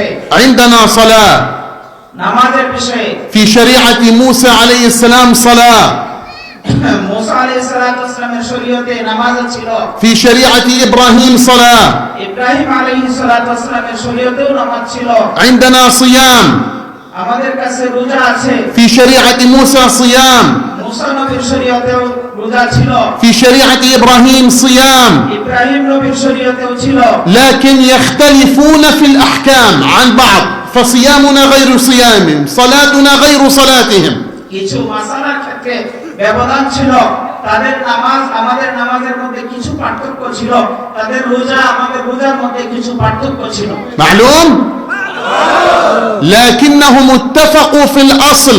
বিষয়ে عندنا صلاة নামাজের বিষয়ে في شريعة موسى عليه السلام صلاة মুসা আলাইহিস সালাতু ওয়াসসালামের শরীয়তে নামাজ ছিল في شريعة إبراهيم صلاة ইব্রাহিম আলাইহিস সালাতু ওয়াসসালামের শরীয়তেও নামাজ ছিল عندنا صيام আমাদের কাছে রোজা আছে في شريعة موسى صيام মুসা নবীর শরীয়তেও রোজা ছিল في شريعة إبراهيم صيام ইব্রাহিম নবীর শরীয়তেও ছিল لكن يختلفون في الأحكام عن بعض فصيامنا غير صيامهم صلاتنا غير صلاتهم কিছু মাসালার ক্ষেত্রে ব্যবধান ছিল তাদের নামাজ আমাদের নামাজের মধ্যে কিছু পার্থক্য ছিল তাদের রোজা আমাদের রোজার মধ্যে কিছু পার্থক্য ছিল معلوم لكنهم اتفقوا في الأصل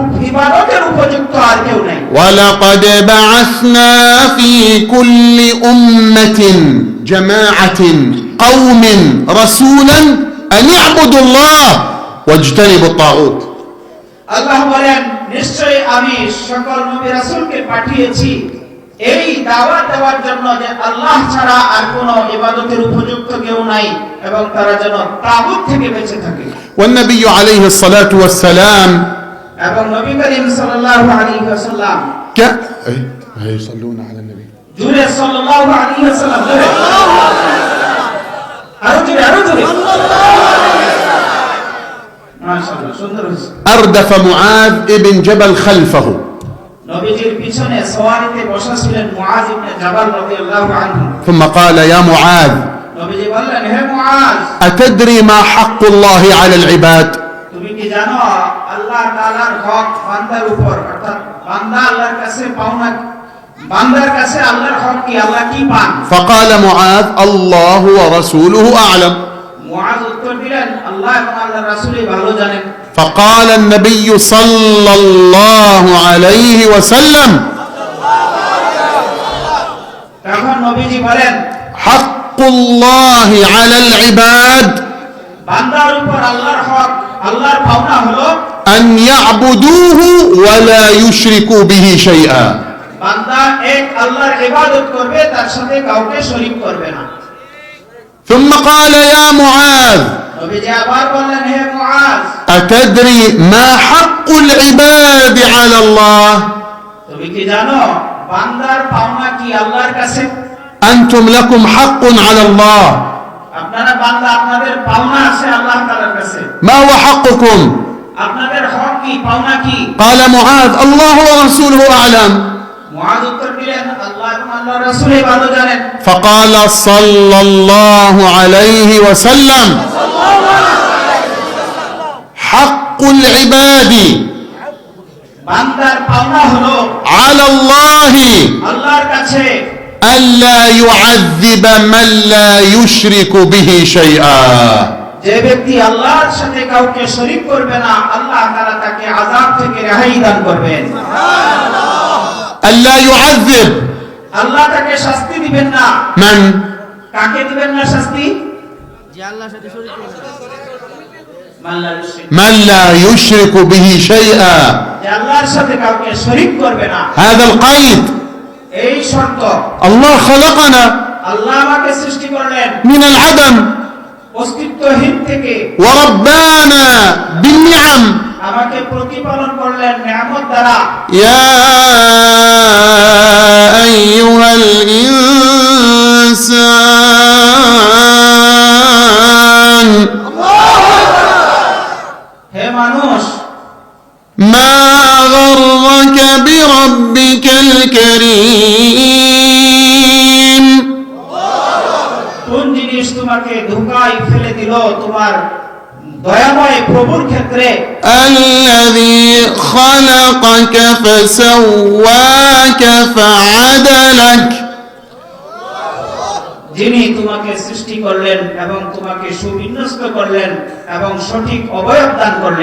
উপ- ইবাদতের উপযুক্ত আর কেউ নেই ولقد بعثنا في كل أمة جماعة قوم رسولا أن اعبدوا الله واجتنبوا الطاغوت আল্লাহ বলেন নিশ্চয়ই আমি সকল নবী রাসূলকে পাঠিয়েছি এই দাওয়াত দেওয়ার জন্য যে আল্লাহ ছাড়া আর কোনো ইবাদতের উপযুক্ত কেউ নাই এবং তারা যেন তাগুত থেকে বেঁচে থাকে والنبي عليه الصلاة والسلام এবং নবী করিম সাল্লাল্লাহু আলাইহি ওয়াসাল্লাম ك... أي أي يصلون على النبي জুড়ে সাল্লাল্লাহু আলাইহি ওয়াসাল্লাম জুড়ে আরো জুড়ে আরো জুড়ে মাশাআল্লাহ সুন্দর হয়েছে أردف معاذ ابن جبل خلفه নবীজির পিছনে সওয়ারিতে বসা ছিলেন মুআজ ইবনে জাবাল রাদিয়াল্লাহু আনহু ثم قال يا معاذ নবীজি বললেন হে মুআজ أتدري ما حق الله على العباد তুমি কি জানো আল্লাহ তাআলার হক বান্দার উপর অর্থাৎ বান্দা আল্লাহর কাছে পাওনা বান্দার কাছে আল্লাহর হক কি আল্লাহ কি পান فقال معاذ الله ورسوله أعلم মুআজ উত্তর দিলেন আল্লাহ এবং আল্লাহর রাসূলই ভালো জানেন فقال النبي صلى الله عليه وسلم তখন নবীজি বলেন حق الله على العباد বান্দার উপর আল্লাহর হক আল্লাহর পাওনা হলো أن يعبدوه ولا يشركوا به شيئا বান্দা এক আল্লাহর ইবাদত করবে তার সাথে কাউকে শরীক করবে না ثم قال يا معاذ নবীজি আবার বললেন হে মুআজ أتدري ما حق العباد على الله তুমি কি জানো বান্দার পাওনা কি আল্লাহর কাছে أنتم لكم حق على الله আপনারা বান্দা আপনাদের পাওনা আছে আল্লাহ তাআলার কাছে ما هو حقكم আপনাদের হক কি পাওনা কি قال معاذ الله ورسوله أعلم মুআজ উত্তর দিলেন আল্লাহ এবং আল্লাহর রাসূলই ভালো জানেন فقال صلى الله عليه وسلم حق العباد বান্দার পাওনা হলো على الله আল্লাহর কাছে ألا يعذب من لا يشرك به شيئا যে ব্যক্তি আল্লাহর সাথে কাউকে শরীক করবে না আল্লাহ তাআলা তাকে আযাব থেকে রেহাই দান করবেন ألا يعذب আল্লাহ তাকে শাস্তি দিবেন না من কাকে দিবেন না শাস্তি যে আল্লাহর সাথে শরীক করবে মাল্লা ইউশরিক। من لا يشرك به شيئا যে আল্লাহর সাথে কাউকে শরীক করবে না هذا القيد এই শর্ত। আল্লাহ খলাকানা আল্লাহ আমাকে সৃষ্টি করলেন। মিনাল আদম। অস্তিত্বহীন থেকে। ওয়া রাব্বানা বিনিআম আমাকে প্রতিপালন করলেন নিয়ামত দ্বারা। ইয়া আইয়ুহাল ইনসান। হে মানুষ। মা গররাকা বিরাব্বিক الكريم কোন জিনিস তোমাকে ধোকায় ফেলে দিল তোমার দয়াময় প্রভুর ক্ষেত্রে الذي خلقك فسواك فعدلك যিনি তোমাকে সৃষ্টি করলেন এবং তোমাকে সুবিন্যস্ত করলেন এবং সঠিক অবয়ব দান করলেন